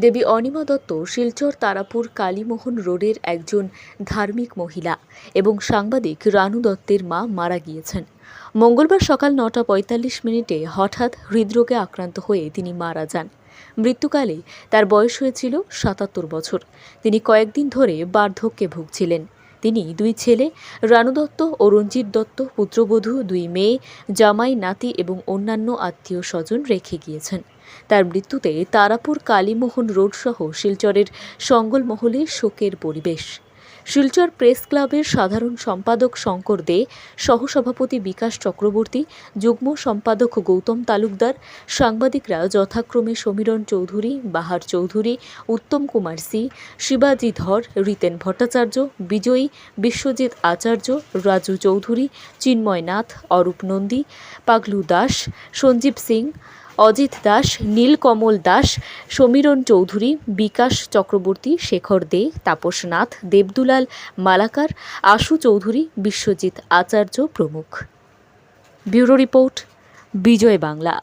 দেবী অনিমা দত্ত শিলচর তারাপুর কালীমোহন রোডের একজন ধার্মিক মহিলা এবং সাংবাদিক রানু দত্তের মা মারা গিয়েছেন। মঙ্গলবার সকাল নটা পঁয়তাল্লিশ মিনিটে হঠাৎ হৃদরোগে আক্রান্ত হয়ে তিনি মারা যান। মৃত্যুকালে তার বয়স হয়েছিল সাতাত্তর বছর। তিনি কয়েকদিন ধরে বার্ধক্যে ভুগছিলেন। তিনি দুই ছেলে, রানু দত্ত ও রঞ্জিত দত্ত, পুত্রবধূ, দুই মেয়ে, জামাই, নাতি এবং অন্যান্য আত্মীয় স্বজন রেখে গিয়েছেন। তার মৃত্যুতে তারাপুর কালীমোহন রোড সহ শিলচরের সঙ্গলমহলে শোকের পরিবেশ। শিলচর প্রেস ক্লাবের সাধারণ সম্পাদক শঙ্কর দে, সহসভাপতি বিকাশ চক্রবর্তী, যুগ্ম সম্পাদক গৌতম তালুকদার, সাংবাদিকরা যথাক্রমে সমীরণ চৌধুরী, বাহার চৌধুরী, উত্তম কুমার সি, শিবাজি ধর, রিতেন ভট্টাচার্য, বিজয়ী বিশ্বজিৎ আচার্য, রাজু চৌধুরী, চিন্ময় নাথ, অরূপ নন্দী, পাগলু দাস, সঞ্জীব সিং অজিত দাস, নীলকমল দাস, সমীরণ চৌধুরী, বিকাশ চক্রবর্তী, শেখর দে, তাপস নাথ, দেবদুলাল মালাকার, আশু চৌধুরী, বিশ্বজিৎ আচার্য প্রমুখ। Bureau report, Bijoy Bangla.